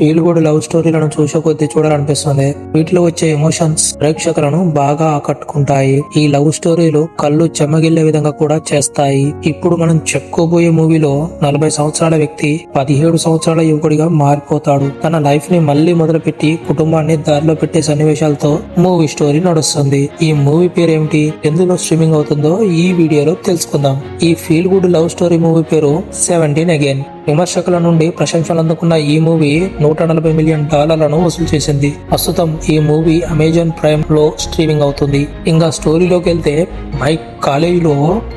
వీలుగూడు love స్టోరీలను చూసే కొద్దీ చూడాలనిపిస్తుంది. వీటిలో వచ్చే ఎమోషన్స్ ప్రేక్షకులను బాగా ఆకట్టుకుంటాయి. ఈ లవ్ స్టోరీలు కళ్ళు చెమ్మగిల్లే విధంగా కూడా చేస్తాయి. ఇప్పుడు మనం చెప్పుకోబోయే మూవీలో నలభై సంవత్సరాల వ్యక్తి పదిహేడు సంవత్సరాల యువకుడిగా మారిపోతాడు. తన లైఫ్ని మళ్ళీ మొదలుపెట్టి కుటుంబాన్ని దారిలో పెట్టే సన్నివేశాలతో మూవీ స్టోరీ నడుస్తుంది. ఈ మూవీ పేరు ఏమిటి ఎందులో స్ట్రీమింగ్ అవుతుందో ఈ వీడియోలో తెలుసుకుందాం. ఈ feel good love story movie పేరు సెవెంటీన్ అగైన్. విమర్శకుల నుండి ప్రశంసలు అందుకున్న ఈ మూవీ నూట నలభై మిలియన్ డాలర్లను వసూలు చేసింది. ప్రస్తుతం ఈ మూవీ అమెజాన్ ప్రైమ్లో స్ట్రీమింగ్ అవుతుంది. ఇంకా స్టోరీలోకి వెళ్తే మైక్ కాలేజీలో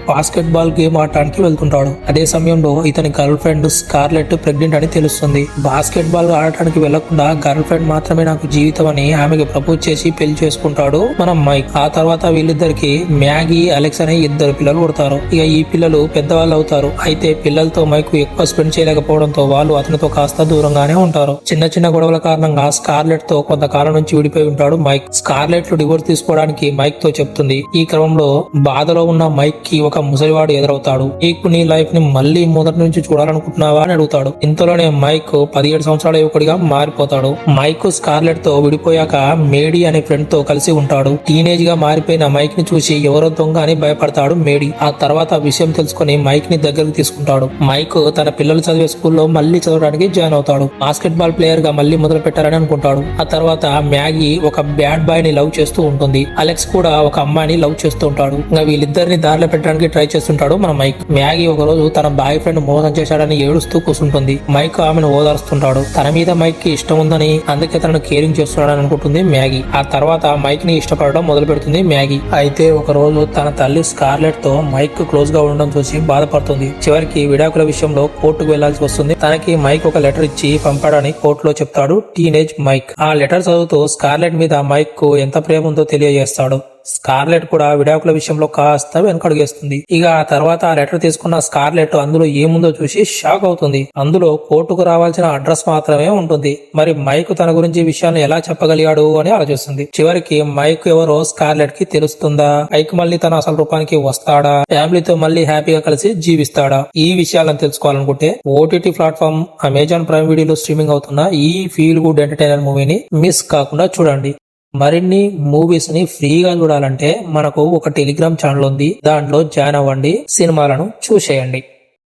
బాస్కెట్ బాల్ గేమ్ ఆడటానికి వెళ్తుంటాడు. అదే సమయంలో ఇతని గర్ల్ ఫ్రెండ్ స్కార్లెట్ ప్రెగ్నెంట్ అని తెలుస్తుంది. బాస్కెట్ బాల్ ఆడటానికి వెళ్ళకుండా గర్ల్ ఫ్రెండ్ మాత్రమే నాకు జీవితం అని ఆమెకి ప్రపోజ్ చేసి పెళ్ళి చేసుకుంటాడు మనం మైక్. ఆ తర్వాత వీళ్ళిద్దరికి మ్యాగీ అలెక్స్ అనే ఇద్దరు పిల్లలు పుడతారు. ఇక ఈ పిల్లలు పెద్దవాళ్ళు అవుతారు. అయితే పిల్లలతో మైక్ ఎక్కువ స్పెండ్ చేయలేకపోవడంతో వాళ్ళు అతనితో కాస్త దూరంగానే ఉంటారు. చిన్న చిన్న గొడవల కారణంగా స్కార్లెట్తో కొంతకాలం నుంచి విడిపోయి ఉంటాడు మైక్. స్కార్లెట్ డివోర్స్ తీసుకోవడానికి మైక్తో చెప్తుంది. ఈ క్రమంలో బాధలో ఉన్న మైక్కి ఒక ముసలివాడు ఎదురవుతాడు. నీకు నీ లైఫ్ని మళ్ళీ మొదటి నుంచి చూడాలనుకుంటున్నావా అని అడుగుతాడు. ఇంతలోనే మైక్ పదిహేడు సంవత్సరాల యువకుడిగా మారిపోతాడు. మైక్ స్కార్లెట్తో విడిపోయాక మేడీ అనే ఫ్రెండ్తో కలిసి ఉంటాడు. టీనేజ్గా మారిపోయిన మైక్ని చూసి ఎవరో దొంగ అని భయపడతాడు మేడీ. ఆ తర్వాత విషయం తెలుసుకుని మైక్ని దగ్గరకు తీసుకుంటాడు. మైక్ తన పిల్లలు చదివే స్కూల్లో మళ్ళీ చదవడానికి జాయిన్ అవుతాడు. బాస్కెట్ బాల్ ప్లేయర్గా మళ్ళీ మొదలు పెట్టాలని అనుకుంటాడు. ఆ తర్వాత మ్యాగీ ఒక బ్యాడ్ బాయ్ని లవ్ చేస్తూ ఉంటుంది. అలెక్స్ కూడా ఒక అమ్మాయిని లవ్ చేస్తూ ఉంటాడు. ఇంకా వీళ్ళిద్దరిని దారిలో పెట్టడానికి ట్రై చేస్తుంటాడు మన మైక్. మ్యాగీ ఒక రోజు తన బాయ్ ఫ్రెండ్ మోసం చేశాడని ఏడుస్తూ కూర్చుంటుంది మైక్ ఆమెను ఓదారుస్తుంటాడు. తన మీద మైక్కి ఇష్టం ఉందని అందుకే తనను కేరింగ్ చేస్తున్నాడని అనుకుంటుంది మ్యాగీ. ఆ తర్వాత మైక్ని ఇష్టపడడం మొదలు పెడుతుంది మ్యాగీ. అయితే ఒక రోజు తన తల్లి స్కార్లెట్తో మైక్ క్లోజ్గా ఉండడం చూసి బాధపడుతుంది. చివరికి విడాకుల విషయంలో కోర్టుకు వెళ్ళాల్సి వస్తుంది. తనకి మైక్ ఒక లెటర్ ఇచ్చి పంపాడని కోర్టులో చెప్తాడు టీనేజ్ మైక్. ఆ లెటర్ చదువుతూ స్కార్లెట్ మీద మైక్కు ఎంత ప్రేమ ఉందో తెలియజేస్తాడు. స్కార్లెట్ కూడా విడాకుల విషయంలో కాస్త వెనకడుగేస్తుంది. ఇక ఆ తర్వాత ఆ లెటర్ తీసుకున్న స్కార్లెట్ అందులో ఏముందో చూసి షాక్ అవుతుంది. అందులో కోర్టుకు రావాల్సిన అడ్రస్ మాత్రమే ఉంటుంది. మరి మైక్ తన గురించి విషయాన్ని ఎలా చెప్పగలిగాడు అని ఆలోచిస్తుంది. చివరికి మైక్ ఎవరో స్కార్లెట్కి తెలుస్తుందా? మైక్ మళ్ళీ తన అసలు రూపానికి వస్తాడా? ఫ్యామిలీతో మళ్ళీ హ్యాపీగా కలిసి జీవిస్తాడా? ఈ విషయాలను తెలుసుకోవాలనుకుంటే ఓటీటీ ప్లాట్ఫామ్ అమెజాన్ ప్రైమ్ వీడియోలో స్ట్రీమింగ్ అవుతున్న ఈ ఫీల్ గుడ్ ఎంటర్టైనర్ మూవీని మిస్ కాకుండా చూడండి. మరిన్ని మూవీస్ని ఫ్రీగా చూడాలంటే మనకు ఒక టెలిగ్రామ్ ఛానల్ ఉంది. దాంట్లో జాయిన్ అవ్వండి. సినిమాలను చూసేయండి.